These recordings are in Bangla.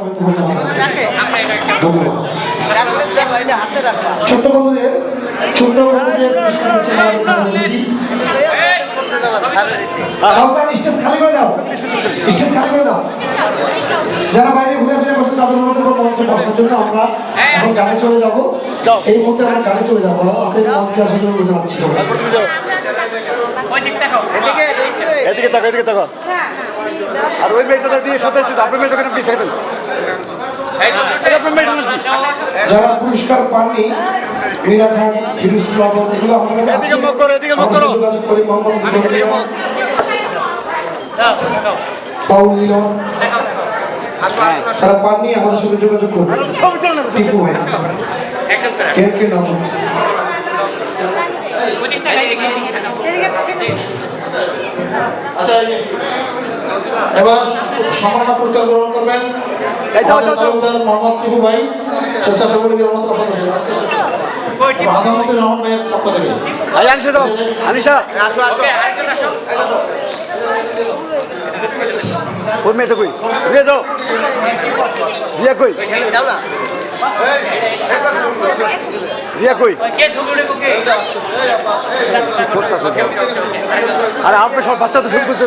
ধন্যবাদ ছোট্ট বন্ধুদের ছোট্ট বন্ধুদের পুরস্কার দিচ্ছে আমাদের প্রতিনিধি। হাউসার স্টেজ খালি করে দাও। স্টেজ খালি করে দাও। যারা বাইরে ঘুরে ফিরে বসেন তাদের মধ্যে মঞ্চে বসার জন্য আমরা এখন গানে চলে যাব। এই মুহূর্তে আমরা গানে চলে যাব। আমাদের মঞ্চে আসার জন্য জানাচ্ছি এদিকে তাকো এদিকে তাকো আর ওই মেয়েটা দিয়ে সাথে সাথে আপনার মেয়েটা কেন পিছিয়ে যারা পুরস্কার পাননি মীরা খান ফিরুজ এগুলো আমাদের কাছে আছে। যোগাযোগ করি মোহাম্মদ পাউল মিলন তারা পাননি আমাদের সাথে যোগাযোগ করবে ছবি তোলো না, টিপু ভাই। কে কে নাম? এবার সম্মাননা পুরস্কার গ্রহণ করবেন। এই যাও, আমাদের যাও, যাও। তালুকদার মোহাম্মদ টিপু ভাই স্বেচ্ছাসেবক লীগের অন্যতম সদস্য। হাসানুদ্দিন রহমান ভাইয়ের পক্ষ থেকে। এই আনিসা দাও আনিসা। ওই মেয়েটা কই? যাও। রিয়া কই? কই? আরে আপনি সব বাচ্চাদের শুরু করতে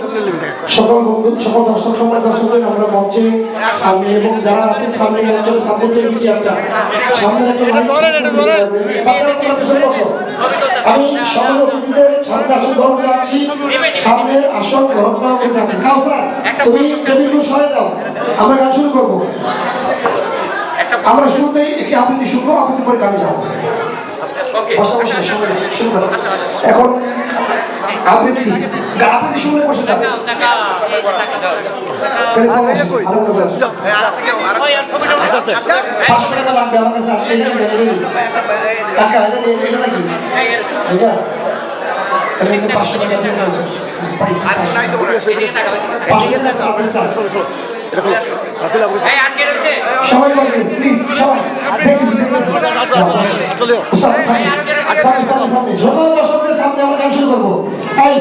সকল বন্ধু সকল দর্শক সম্মানিত দর্শকদের আমরা মঞ্চে সামনে এবং যারা আছেন সামনে সামনে তো সামনে একটা বাচ্চারা তোমরা পিছনে বসো। আমি সকল অতিথিদের সামনে আসন গ্রহণ করতে যাচ্ছি সামনে আসন গ্রহণ করা করতে যাচ্ছি কাউসার তুমি টেবিলগুলো সরে দাও আমরা গান শুরু করব। আমরা শুরুতেই একটি আবৃত্তি শুনব আবৃত্তি পরে গানে যাব। বসা বসে শুরু শুরু করো। এখন আবৃত্তি আবৃত্তি শুনলে বসে যাবে। আচ্ছা আচ্ছা পাঁচশো টাকা লাগবে আমার কাছে। টাকা এটা নাকি এটা তাহলে পাঁচশো টাকা দিয়ে আবু সবাই প্লিজ সবাই দেখতেছি দেখতেছি। যত সামনে আমরা গান শুরু করব? এই,